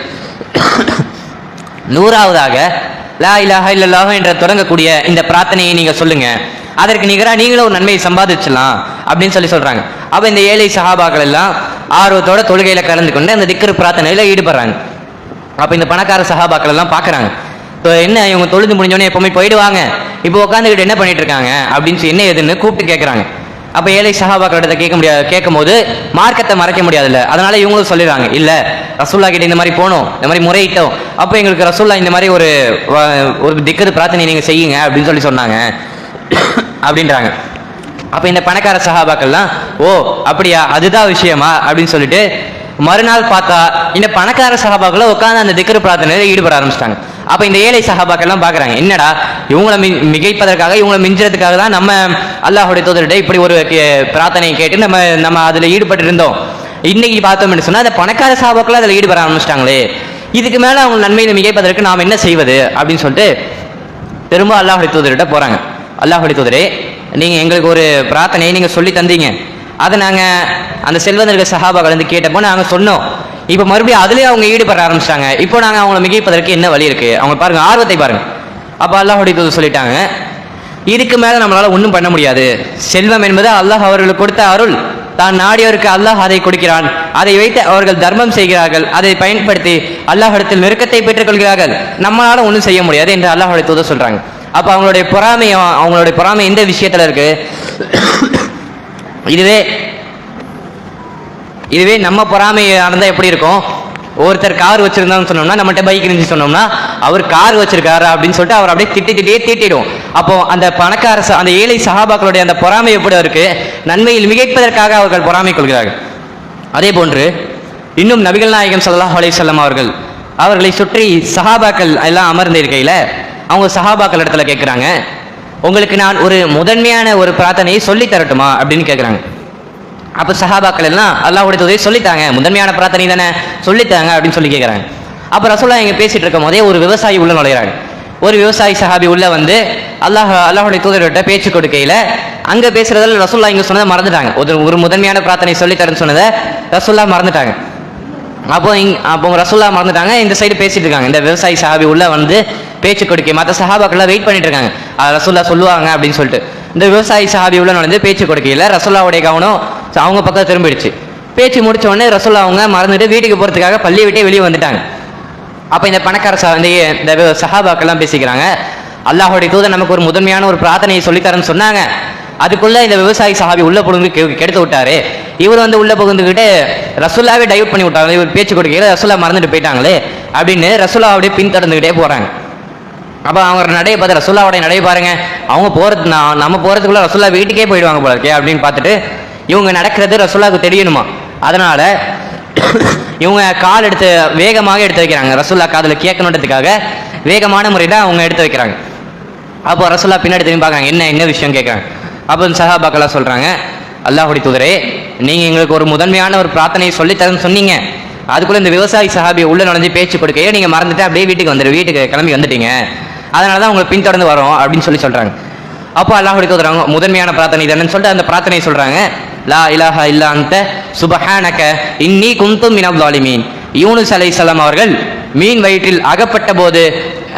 நூறாவதாக லா இலாஹ இல்லல்லாஹு என்ற தொடங்கக்கூடிய இந்த பிரார்த்தனையை நீங்க சொல்லுங்க. அதற்கு நிகராக நீங்களும் ஒரு நன்மையை சம்பாதிச்சிடலாம் அப்படின்னு சொல்லி சொல்றாங்க. அப்ப இந்த ஏழை சஹாபாக்கள் எல்லாம் ஆர்வத்தோட தொழுகையில கலந்து கொண்டு அந்த திக்கரு பிரார்த்தனையில ஈடுபடுறாங்க. அப்ப இந்த பணக்கார சஹாபாக்கள் எல்லாம் பார்க்குறாங்க என்ன இவங்க தொழுது முடிஞ்சோடனே எப்பவுமே போயிடுவாங்க. இப்போ உட்காந்துக்கிட்டு என்ன பண்ணிட்டு இருக்காங்க அப்படின்னு சொல்லி என்ன ஏதுன்னு கூப்பிட்டு கேட்கறாங்க அப்ப ஏழை சஹாபாக்களிடத்தை கேட்க முடியாது கேட்கும் போது மார்க்கத்தை மறைக்க முடியாதுல்ல. அதனால இவங்களும் சொல்லிடுறாங்க இல்ல ரசூல்லா கிட்ட இந்த மாதிரி போனோம் இந்த மாதிரி முறையிட்டோம். அப்போ எங்களுக்கு ரசூல்லா இந்த மாதிரி ஒரு ஒரு திக்கது பிரார்த்தனை நீங்க செய்யுங்க அப்படின்னு சொல்லி சொன்னாங்க. அப்படின்றாங்க. அப்ப இந்த பணக்கார சஹாபாக்கள்லாம் ஓ அப்படியா? அதுதான் விஷயமா? அப்படின்னு சொல்லிட்டு மறுநாள் பார்த்தா இந்த பணக்கார சஹாபாக்கள் உட்காந்து அந்த திக்கரு பிரார்த்தனையில ஈடுபட ஆரம்பிச்சிட்டாங்க. அப்ப இந்த ஏழை சஹாபாக்கள்லாம் பாக்குறாங்க. என்னடா? இவங்கள மி- மிகைப்பதற்காக இவங்களை மிஞ்சுறதுக்காக தான் நம்ம அல்லாஹுடைய தூதர்கிட்ட இப்படி ஒரு கே- பிரார்த்தனையை கேட்டு நம்ம நம்ம அதுல ஈடுபட்டு இருந்தோம் இன்னைக்கு பார்த்தோம்னு சொன்னா அந்த பணக்கார சஹாபாக்கள் அதுல ஈடுபட ஆரம்பிச்சிட்டாங்களே. இதுக்கு மேல அவங்க நன்மையில மிகைப்பதற்கு நாம் என்ன செய்வது? அப்படின்னு சொல்லிட்டு திரும்ப அல்லாஹுடைய தூதர்கிட்ட போறாங்க. அல்லாஹுடைய தூதரே நீங்க எங்களுக்கு ஒரு பிரார்த்தனையை நீங்க சொல்லி தந்தீங்க. அதை நாங்க அந்த செல்வந்தர்கள் சஹாபாக்கள் வந்து கேட்டப்போ நாங்க சொன்னோம். இப்போ மறுபடியும் அதுலேயே அவங்க ஈடுபட ஆரம்பிச்சிட்டாங்க. இப்போ நாங்க அவங்கள மிகைப்பதற்கு என்ன வழி இருக்கு? அவங்க பாருங்க ஆர்வத்தை பாருங்க. அப்ப அல்லாஹுடைய தூதர் சொல்லிட்டாங்க இதுக்கு மேல நம்மளால ஒன்றும் பண்ண முடியாது. செல்வம் என்பது அல்லாஹ் அவர்களுக்கு கொடுத்த அருள். தான் நாடியவருக்கு அல்லாஹ் அதை கொடுக்கிறான். அதை வைத்து அவர்கள் தர்மம் செய்கிறார்கள். அதை பயன்படுத்தி அல்லாஹிடத்தில் நெருக்கத்தை பெற்றுக்கொள்கிறார்கள் நம்மளால் நம்மளால ஒன்றும் செய்ய முடியாது என்று அல்லாஹுடைய தூதர் சொல்றாங்க. அப்ப அவங்களுடைய பொறாமை அவங்களுடைய பொறாமை எந்த விஷயத்துல இருக்கு? இதுவே இதுவே நம்ம பொறாமையா இருந்தால் எப்படி இருக்கும்? ஒருத்தர் கார் வச்சிருந்தான்னு சொன்னோம்னா நம்மகிட்ட பைக் இருந்துச்சு சொன்னோம்னா அவர் கார் வச்சிருக்காரு அப்படின்னு சொல்லிட்டு அவர் அப்படியே திட்டி திட்டியே தீட்டிடும். அப்போ அந்த பணக்கார அந்த ஏழை சகாபாக்களுடைய அந்த பொறாமை எப்படி இருக்கு? நன்மையில் மிகைப்பதற்காக அவர்கள் பொறாமை கொள்கிறார்கள். அதே போன்று இன்னும் நபிகள் நாயகம் சல்லாஹ் அலைஹி வஸல்லம் அவர்கள் அவர்களை சுற்றி சஹாபாக்கள் எல்லாம் அமர்ந்து இருக்கையில் அவங்க சஹாபாக்கள் இடத்துல கேட்குறாங்க உங்களுக்கு நான் ஒரு முதன்மையான ஒரு பிரார்த்தனையை சொல்லி தரட்டுமா? அப்படின்னு கேட்குறாங்க. அப்போ சஹாபாக்கள் எல்லாம் அல்லாஹ்வுடைய தொகையை சொல்லித்தாங்க முதன்மையான பிரார்த்தனை தானே சொல்லித்தாங்க அப்படின்னு சொல்லி கேட்குறாங்க அப்போ ரசோல்லா இங்கே பேசிட்டு இருக்கும் போதே ஒரு விவசாயி உள்ள நுழையிறாங்க. ஒரு விவசாயி சஹாபி உள்ள வந்து அல்லாஹ் அல்லாஹுடைய தூதர்கிட்ட பேச்சு கொடுக்கையில அங்க பேசுறதுல ரசோல்லா இங்க சொன்னதை மறந்துட்டாங்க. ஒரு ஒரு முதன்மையான பிரார்த்தனை சொல்லித்தரேன்னு சொன்னதை ரசோல்லா மறந்துட்டாங்க. அப்போ இங் அப்போ ரசோல்லா மறந்துட்டாங்க இந்த சைடு பேசிட்டு இருக்காங்க. இந்த விவசாயி சஹாபி உள்ள வந்து பேச்சு கொடுக்க மற்ற சஹாபாக்கெல்லாம் வெயிட் பண்ணிட்டு இருக்காங்க. ரசோல்லா சொல்லுவாங்க அப்படின்னு சொல்லிட்டு. இந்த விவசாயி சஹாபி உள்ள நுழைந்து பேச்சு கொடுக்கையில ரசோல்லாவுடைய கவனம் அவங்க பக்கம் திரும்பிடுச்சு. பேச்சு முடிச்ச உடனே அவங்க மறந்துட்டு வீட்டுக்கு போகிறதுக்காக பள்ளியை விட்டே வெளியே வந்துட்டாங்க. அப்போ இந்த பணக்கார சா இந்த இந்த சஹாபாக்கெல்லாம் பேசிக்கிறாங்க. அல்லாஹோடைய தூதர் நமக்கு ஒரு முதன்மையான ஒரு பிரார்த்தனையை சொல்லித்தரேன்னு சொன்னாங்க. அதுக்குள்ளே இந்த விவசாயி சஹாபி உள்ளே புகுந்து கெடுத்து விட்டாரு. இவர் வந்து உள்ளே புகுந்துக்கிட்டு ரசுல்லாவே டைவர்ட் பண்ணி விட்டாங்க இவர் பேச்சு கொடுக்கையில ரசுல்லா மறந்துட்டு போயிட்டாங்களே அப்படின்னு ரசுல்லா அப்படியே பின்தொடர்ந்துக்கிட்டே போகிறாங்க அப்போ அவங்க நடைய பார்த்து ரசுல்லாவுடைய நடைய பாருங்க. அவங்க போகிறது நான் நம்ம போகிறதுக்குள்ளே ரசுல்லா வீட்டுக்கே போயிடுவாங்க போல இருக்கே அப்படின்னு பார்த்துட்டு இவங்க நடக்கிறது ரசுல்லாவுக்கு தெரியணுமா? அதனால இவங்க கால் எடுத்து வேகமாக எடுத்து வைக்கிறாங்க. ரசுல்லா காதில் கேட்கணுன்றதுக்காக வேகமான முறையில் அவங்க எடுத்து வைக்கிறாங்க. அப்போ ரசுல்லா பின்னாடி திரும்பி பார்க்குறாங்க என்ன என்ன விஷயம்? கேட்குறாங்க. அப்போ சஹாபாக்கெல்லாம் சொல்கிறாங்க அல்லாஹுடி துதரே நீங்கள் எங்களுக்கு ஒரு முதன்மையான ஒரு பிரார்த்தனையை சொல்லித்தரேன்னு சொன்னீங்க. அதுக்குள்ள இந்த விவசாயி சஹாபி உள்ள நுழைஞ்சு பேச்சு கொடுக்கையே நீங்கள் மறந்துட்டு அப்படியே வீட்டுக்கு வந்துடு வீட்டுக்கு கிளம்பி வந்துட்டீங்க. அதனால தான் உங்களை பின்தொடர்ந்து வரோம் அப்படின்னு சொல்லி சொல்கிறாங்க அப்போ அல்லாஹுடைய தூதரவங்க முதன்மையான பிரார்த்தனை தானேன்னு சொல்லிட்டு அந்த பிரார்த்தனையை சொல்கிறாங்க லா இலாஹா இல்லா அந்த சுபஹானக இன்னி குந்தும் மினல் ஸாலிமீன். யூனுஸ் சலாம் அவர்கள் மீன் வயிற்றில் அகப்பட்ட போது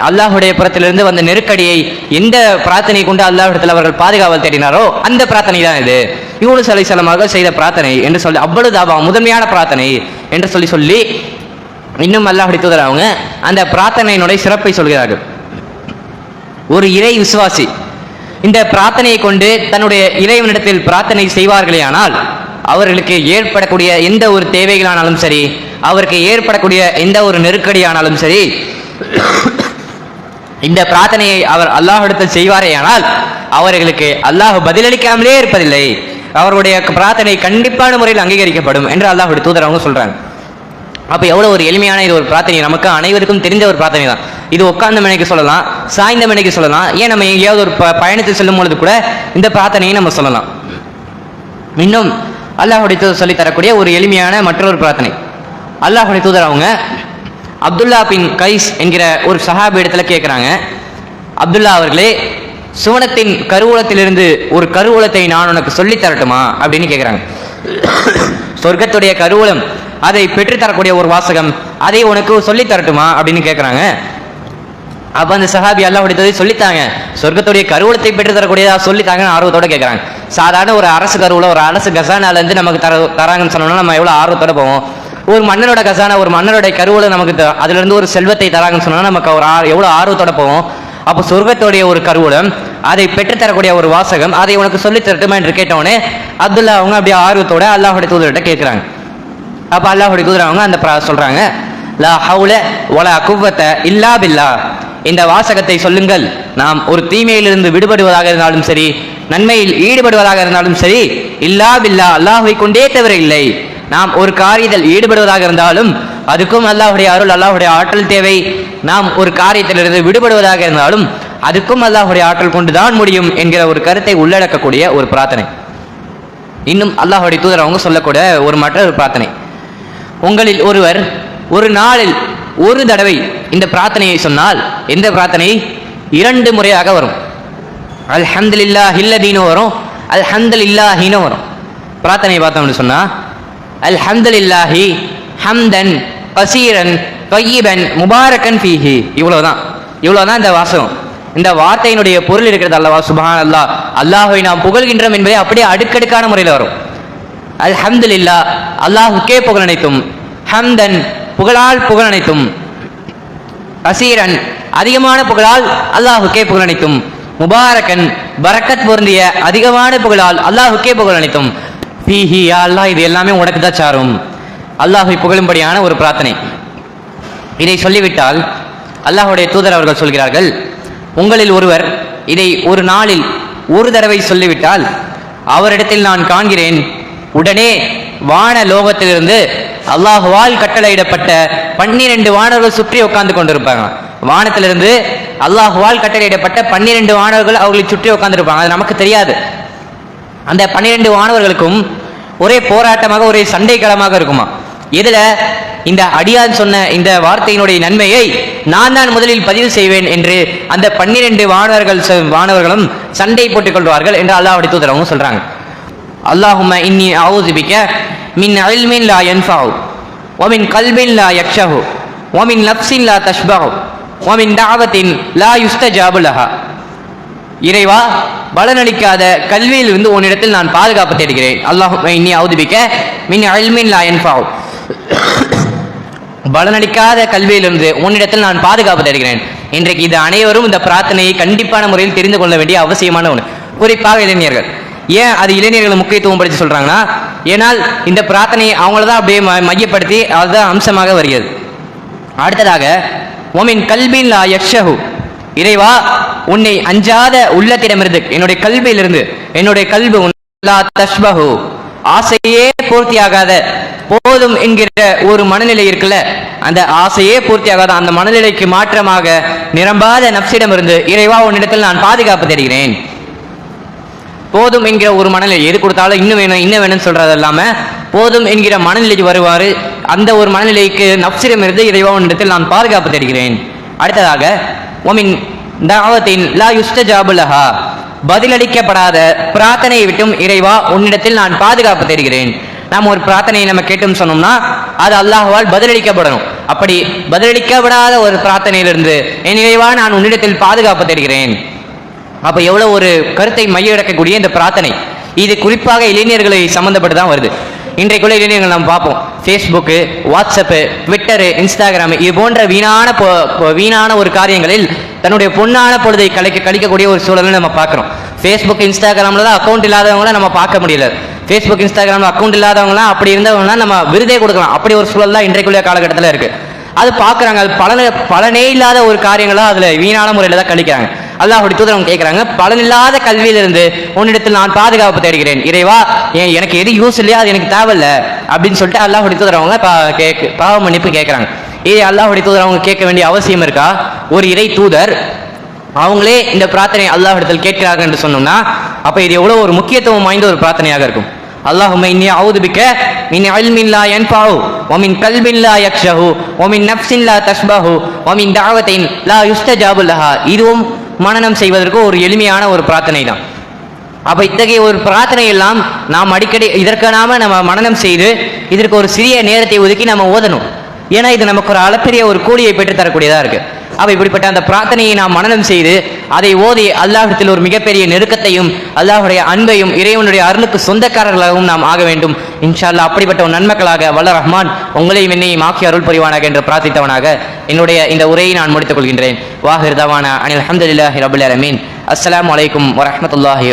அல்லாஹுடைய புறத்திலிருந்து வந்த நெருக்கடியை எந்த பிரார்த்தனை கொண்டு அல்லாஹிடத்தில் அவர்கள் பாதுகாவல் தேடினாரோ அந்த பிரார்த்தனை தான் இது. யூனுஸ் அலை சலமாக செய்த பிரார்த்தனை என்று சொல்லி அவ்வளவு தாபா முதன்மையான பிரார்த்தனை என்று சொல்லி சொல்லி இன்னும் அல்லாஹுடைய தூதர் அவங்க அந்த பிரார்த்தனையினுடைய சிறப்பை சொல்கிறார்கள். ஒரு இறை விசுவாசி இந்த பிரார்த்தனையை கொண்டு தன்னுடைய இறைவனிடத்தில் பிரார்த்தனை செய்வார்களேயானால் அவர்களுக்கு ஏற்படக்கூடிய எந்த ஒரு தேவைகளானாலும் சரி அவருக்கு ஏற்படக்கூடிய எந்த ஒரு நெருக்கடியானாலும் சரி இந்த பிரார்த்தனையை அவர் அல்லாஹிடத்தில் செய்வாரேயானால் அவர்களுக்கு அல்லாஹ் பதிலளிக்காமலே இருப்பதில்லை. அவருடைய பிரார்த்தனை கண்டிப்பான முறையில் அங்கீகரிக்கப்படும் என்று அல்லாஹுடைய தூதர் அவங்க சொல்றாங்க. அப்போ எவ்வளோ ஒரு எளிமையான இது ஒரு பிரார்த்தனை. நமக்கு அனைவருக்கும் தெரிஞ்ச ஒரு பிரார்த்தனை தான். இது உட்கார்ந்த மனைக்கு சொல்லலாம் சாய்ந்த மனைக்கு சொல்லலாம். ஏன் நம்ம எங்கேயாவது ஒரு ப- பயணத்தை செல்லும் பொழுது கூட இந்த பிரார்த்தனையை நம்ம சொல்லலாம். இன்னும் அல்லாஹுடைய தூதர் சொல்லி தரக்கூடிய ஒரு எளிமையான மற்றொரு பிரார்த்தனை. அல்லாஹுடைய தூதர் அவங்க அப்துல்லா பின் கைஸ் என்கிற ஒரு சஹாபி இடத்துல கேட்குறாங்க அப்துல்லா அவர்களே சுவனத்தின் கருவூலத்திலிருந்து ஒரு கருவூலத்தை நான் உனக்கு சொல்லித் தரட்டுமா? அப்படின்னு கேட்குறாங்க சொர்க்கத்துடைய கருவூலம் அதை பெற்றுத்தரக்கூடிய ஒரு வாசகம். அதை உனக்கு சொல்லித் தரட்டுமா? அப்படின்னு கேட்குறாங்க அப்ப அந்த சஹாபி எல்லாம் தூதரை சொல்லித்தாங்க. சொர்க்கத்துடைய கருவூலத்தை பெற்று தரக்கூடியதாக சொல்லித்தாங்கன்னு ஆர்வத்தோட கேட்குறாங்க சாதாரண ஒரு அரசு கருவில் ஒரு அரசு கசானால இருந்து நமக்கு தர தராங்கன்னு சொன்னோம்னா நம்ம எவ்வளவு ஆர்வத்தோட போவோம். ஒரு மன்னனோட கசானா ஒரு மன்னனுடைய கருவூலம் நமக்கு அதுலேருந்து அதுல இருந்து ஒரு செல்வத்தை தராங்கன்னு சொன்னா நமக்கு ஒரு ஆர் எவ்வளவு ஆர்வத்தோட போவோம். அப்போ சொர்க்கத்துடைய ஒரு கருவூலம் அதை பெற்றுத்தரக்கூடிய ஒரு வாசகம் அதை உனக்கு சொல்லித் தரட்டுமா? என்று கேட்டவுடனே அப்துல்லா அவங்க அப்படியே ஆர்வத்தோட அல்லாஹுடைய தூதர்கிட்ட கேட்குறாங்க அப்போ அல்லாஹுடைய தூதர் அவங்க அந்த சொல்றாங்க லா ஹவுல வலா குவத்த இல்லா பில்லா. இந்த வாசகத்தை சொல்லுங்கள். நாம் ஒரு தீமையிலிருந்து விடுபடுவதாக இருந்தாலும் சரி நன்மையில் ஈடுபடுவதாக இருந்தாலும் சரி இல்லா பில்லா அல்லாஹுவை கொண்டே தவிர இல்லை. நாம் ஒரு காரியத்தில் ஈடுபடுவதாக இருந்தாலும் அதுக்கும் அல்லாஹ்வுடைய அருள் அல்லாஹுடைய ஆற்றல் தேவை. நாம் ஒரு காரியத்திலிருந்து விடுபடுவதாக இருந்தாலும் அதுக்கும் அல்லாஹுடைய ஆற்றல் கொண்டுதான் முடியும் என்கிற ஒரு கருத்தை உள்ளடக்கக்கூடிய ஒரு பிரார்த்தனை. இன்னும் அல்லாஹுடைய தூதர் அவங்க சொல்லக்கூடிய ஒரு மற்றொரு பிரார்த்தனை. உங்களில் ஒருவர் ஒரு நாளில் ஒரு தடவை இந்த பிரார்த்தனையை சொன்னால் எந்த பிரார்த்தனை? இரண்டு முறையாக வரும். அல்ஹம்துலில்லா ஹில்லதீனும் வரும் அல்ஹம்துலில்லாஹின்னு வரும். பிரார்த்தனையை பார்த்தோம்னு சொன்னா அல்ஹம்துலில்லாஹி ஹம்தன் பசீரன் தொய்யிபன் முபாரக்கன் ஃபீஹி. இவ்வளோதான் இவ்வளோதான் இந்த வாசகம். இந்த வார்த்தையினுடைய பொருள் இருக்கிறது அல்லவா? சுபான் அல்லாஹ் அல்லாஹை நாம் புகழ்கின்றோம் என்பதை அப்படியே அடுக்கடுக்கான முறையில் வரும். அல்ஹம்துலில்லா அல்லாஹுக்கே புகழ் அனைத்தும் ஹம்தன் புகழால் புகழ் அனைத்தும் அசீரன் அதிகமான புகழால் அல்லாஹுக்கே புகழ் அனைத்தும் முபாரக்கன் பரக்கத் பொருந்திய அதிகமான புகழால் அல்லாஹுக்கே புகழ் அனைத்தும். ஃபீஹி அல்லாஹ் இது எல்லாமே உனக்கு தான் சாரும். அல்லாஹை புகழும்படியான ஒரு பிரார்த்தனை. இதை சொல்லிவிட்டால் அல்லாஹுடைய தூதர் அவர்கள் சொல்கிறார்கள் உங்களில் ஒருவர் இதை ஒரு நாளில் ஒரு தடவை சொல்லிவிட்டால் அவரிடத்தில் நான் காண்கிறேன் உடனே வான லோகத்திலிருந்து அல்லாஹுவால் கட்டளையிடப்பட்ட பன்னிரண்டு வானவர்கள் சுற்றி உட்கார்ந்து கொண்டிருப்பாங்க. வானத்திலிருந்து அல்லாஹுவால் கட்டளையிடப்பட்ட பன்னிரண்டு மாணவர்கள் அவர்களை சுற்றி உட்கார்ந்துருப்பாங்க. அது நமக்கு தெரியாது. அந்த பன்னிரண்டு மாணவர்களுக்கும் ஒரே போராட்டமாக ஒரே சண்டை களமாக இருக்குமா? இதுல இந்த அடியான் சொன்ன இந்த வார்த்தையினுடைய நன்மையை நான் தான் முதலில் பதிவு செய்வேன் என்று அந்த பன்னிரண்டு மாணவர்கள் வானவர்களும் மாணவர்களும் சண்டை போட்டுக் கொள்வார்கள் என்று அல்லாஹ் தூதரவும் சொல்றாங்க. அல்லாஹும இன்னி அவுதுபிக்க மின் அல்மின் லா என்ஃபாவு ஒமின் கல்பின் லா யக்ஷஹு ஒமின் நப்சின் லா தஷ்பஹு ஒமின் தாவத்தின் லா யுஸ்த ஜாபுலஹா இறைவா பலனளிக்காத கல்வியில் இருந்து உன்னிடத்தில் நான் பாதுகாப்பு தேடுகிறேன். அல்லாஹும இன்னி அவுதுபிக்க மின் அல்மின் லா என்ஃபாவு பலனளிக்காத கல்வியிலிருந்து உன்னிடத்தில் நான் பாதுகாப்பு தேடுகிறேன். இன்றைக்கு இது அனைவரும் இந்த பிரார்த்தனையை கண்டிப்பான முறையில் தெரிந்து கொள்ள வேண்டிய அவசியமான ஒன்று. குறிப்பாக இளைஞர்கள். ஏன் அது இளைஞர்கள் முக்கியத்துவம் படுத்தி சொல்கிறாங்கன்னா ஏனால் இந்த பிரார்த்தனையை அவங்கள தான் அப்படியே ம- மையப்படுத்தி அதுதான் அம்சமாக வருகிறது. அடுத்ததாக ஒமின் கல்பின் லா யக்ஷஹு. இறைவா உன்னை அஞ்சாத உள்ளத்திடமிருந்து என்னுடைய கல்வியிலிருந்து என்னுடைய கல்வி உன் லா தஷ்பஹு. ஆசையே பூர்த்தியாகாத போதும் என்கிற ஒரு மனநிலை இருக்குல்ல அந்த ஆசையே பூர்த்தியாகாத அந்த மனநிலைக்கு மாற்றமாக நிரம்பாத நப்சிடமிருந்து இறைவா உன்னிடத்தில் நான் பாதுகாப்பு தருகிறேன் போதும் என்கிற ஒரு மனநிலை எது கொடுத்தாலும் இன்னும் வேணும் இன்னும் வேணும்னு சொல்றது இல்லாம போதும் என்கிற மனநிலைக்கு வருவார். அந்த ஒரு மனநிலைக்கு நப்சிடமிருந்து இறைவா உன்னிடத்தில் நான் பாதுகாப்பு தருகிறேன் அடுத்ததாக ஒமின் தாவத்தின் லா யுஸ்தஜாபு லஹா. பதிலளிக்கப்படாத பிரார்த்தனையை விட்டும் இறைவா உன்னிடத்தில் நான் பாதுகாப்பு தருகிறேன் நாம் ஒரு பிரார்த்தனையை நம்ம கேட்டும் சொன்னோம்னா அது அல்லாஹுவால் பதிலளிக்கப்படணும். அப்படி பதிலளிக்கப்படாத ஒரு பிரார்த்தனையிலிருந்து என் இறைவா நான் உன்னிடத்தில் பாதுகாப்பு தருகிறேன் அப்ப எவ்வளவு ஒரு கருத்தை மையடக்கக்கூடிய இந்த பிரார்த்தனை. இது குறிப்பாக இளைஞர்களை சம்பந்தப்பட்டு தான் வருது. இன்றைக்குள்ள இளைஞர்கள் நம்ம பார்ப்போம். ஃபேஸ்புக்கு வாட்ஸ்அப்பு ட்விட்டரு இன்ஸ்டாகிராம் இது போன்ற வீணான வீணான ஒரு காரியங்களில் தன்னுடைய பொன்னான பொழுதை கழிக்க கழிக்கக்கூடிய ஒரு சூழலை நம்ம பார்க்குறோம். ஃபேஸ்புக் இன்ஸ்டாகிராமில் தான் அக்கௌண்ட் இல்லாதவங்கள நம்ம பார்க்க முடியல. ஃபேஸ்புக் இன்ஸ்டாகிராமில் அக்கௌண்ட் இல்லாதவங்களாம் அப்படி இருந்தவங்களாம் நம்ம விருதே கொடுக்கலாம். அப்படி ஒரு சூழல் தான் இன்றைக்குள்ள காலகட்டத்தில் இருக்குது அது பார்க்குறாங்க. அது பலன பலனே இல்லாத ஒரு காரியங்களாக அதில் வீணான முறையில் தான் கழிக்கிறாங்க. அல்லாஹுடைய தூதரவங்க கேட்குறாங்க பலனில்லாத கல்வியிலிருந்து உன்னிடத்தில் நான் பாதுகாப்பு தேடுகிறேன். இறைவா எனக்கு எது யூஸ் இல்லையா அது எனக்கு தேவையில்ல அப்படின்னு சொல்லிட்டு அல்லாஹுடைய தூதரவங்க பா கேக்கு பாவ மன்னிப்பு கேட்குறாங்க ஏ அல்லாஹுடைய தூதரவங்க கேட்க வேண்டிய அவசியம் இருக்கா? ஒரு இறை தூதர் அவங்களே இந்த பிரார்த்தனை அல்லாஹிடத்தில் கேட்கிறார்கள் என்று சொன்னோம்னா அப்ப இது எவ்வளவு ஒரு முக்கியத்துவம் வாய்ந்த ஒரு பிரார்த்தனையாக இருக்கும். அல்லாஹும்ம இன்னி அவுதுபிக்க மின் இல்மின் லா யன்ஃபஉ வ யக்ஷஹு ஒமின் மின் லா தஷ்பஹு ஒமின் தாவத்தின் லா யுஸ்த லஹா. இதுவும் மனநம் செய்வதற்கு ஒரு எளிமையான ஒரு பிரார்த்தனை தான் அப்போ இத்தகைய ஒரு பிரார்த்தனை எல்லாம் நாம் அடிக்கடி இதற்கு நாம நம்ம மனநம் செய்து இதற்கு ஒரு சிறிய நேரத்தை ஒதுக்கி நம்ம ஓதணும். ஏன்னா இது நமக்கு ஒரு அளப்பெரிய ஒரு கூலியை பெற்று தரக்கூடியதாக இருக்குது அப்ப இப்படிப்பட்ட அந்த பிரார்த்தனையை நாம் மனநம் செய்து அதை ஓதி அல்லாஹிடத்தில் ஒரு மிகப்பெரிய நெருக்கத்தையும் அல்லாஹுடைய அன்பையும் இறைவனுடைய அருளுக்கு சொந்தக்காரர்களாகவும் நாம் ஆக வேண்டும். இன்ஷால்லா அப்படிப்பட்ட ஒரு நன்மக்களாக வல்ல ரஹ்மான் உங்களையும் என்னையும் ஆக்கி அருள் புரிவானாக என்று பிரார்த்தித்தவனாக என்னுடைய இந்த உரையை நான் முடித்துக் கொள்கின்றேன். வாஹிர் தவானா அனில் அஹமதுல்லாஹி ரபுல் அலமீன் அஸ்ஸலாமு அலைக்கும் வரஹ்மத்துல்லாஹி